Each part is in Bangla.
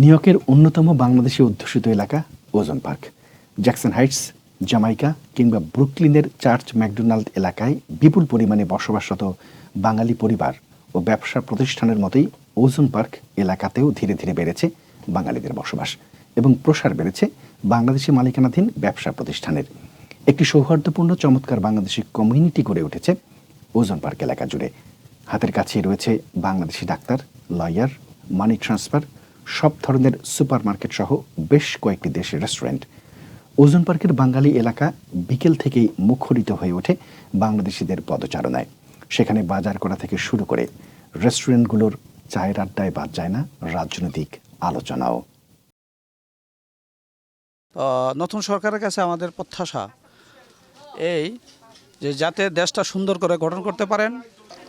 নিউ ইয়র্কের অন্যতম বাংলাদেশি অধ্যুষিত এলাকা ওজন পার্ক জ্যাকসন হাইটস জামাইকা কিংবা ব্রুকলিনের চার্চ ম্যাকডোনাল্ড এলাকায় বিপুল পরিমাণে বসবাসরত বাঙালি পরিবার ও ব্যবসা প্রতিষ্ঠানের মতোই ওজন পার্ক এলাকাতেও ধীরে ধীরে বেড়েছে বাঙালিদের বসবাস এবং প্রসার বেড়েছে বাংলাদেশি মালিকানাধীন ব্যবসা প্রতিষ্ঠানের। একটি সৌহার্দ্যপূর্ণ চমৎকার বাংলাদেশি কমিউনিটি গড়ে উঠেছে ওজন পার্ক এলাকা জুড়ে। হাতের কাছেই রয়েছে Bangladeshi doctor lawyer money transfer সব ধরনের সুপারমার্কেট সহ বেশ কয়েকটি দেশের রেস্টুরেন্ট। ওজন পার্কের বাঙালি এলাকা বিকেল থেকেই মুখরিত হয়ে ওঠে বাংলাদেশিদের পদচারণায়। সেখানে বাজার করা থেকে শুরু করে রেস্টুরেন্টগুলোর চায়ের আড্ডায় বাদ যায় না রাজনৈতিক আলোচনাও। নতুন সরকারের কাছে আমাদের প্রত্যাশা এই যে যাতে দেশটা সুন্দর করে গঠন করতে পারেন।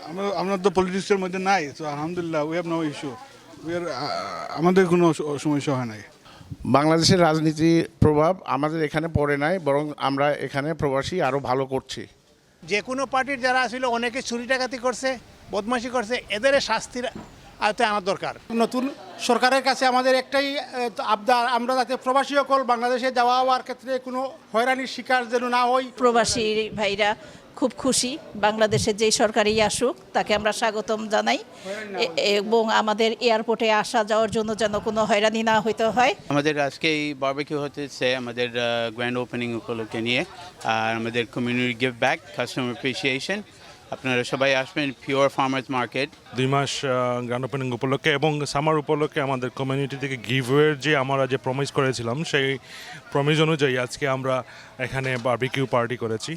আমরা আমরা তো পলিটিক্সের মধ্যে নাই তো আলহামদুলিল্লাহ উই হ্যাভ নো ইস্যু আমাদের কোনো সমস্যা হয় নাই। বাংলাদেশের রাজনীতি প্রভাব আমাদের এখানে পড়ে নাই বরং আমরা এখানে প্রবাসী আরও ভালো করছি। যে কোনো পার্টির যারা আসলে অনেকে চুরি ডাকাতি করছে বদমাশি করছে এদের শাস্তির আয়তায় আনার দরকার। নতুন সরকারের কাছে আমাদের একটাই আবদার আমরা যাতে প্রবাসী সকল বাংলাদেশে যাওয়া হওয়ার ক্ষেত্রে কোনো হয়রানির শিকার যেন না হই। প্রবাসী ভাইরা খুব খুশি বাংলাদেশের যেই সরকারই আসুক তাকে আমরা স্বাগতম জানাই। এবং আমাদের এয়ারপোর্টে আসা যাওয়ার জন্য যেন কোনো হয়রানি না হইতে হয়। আমাদের আজকে এই বারবিকিউ হতেছে আমাদের গ্র্যান্ড ওপেনিং উপলক্ষে নিয়ে আর আমাদের community give back customer appreciation আপনারা সবাই আসবেন পিওর ফার্মার্স মার্কেট দুই মাস গ্র্যান্ড ওপেনিং উপলক্ষে এবং সামার উপলক্ষে আমাদের কমিউনিটি থেকে গিভওয়ের যে আমরা যে প্রমিস করেছিলাম সেই প্রমিস অনুযায়ী আজকে আমরা এখানে বারবিকিউ পার্টি করেছি।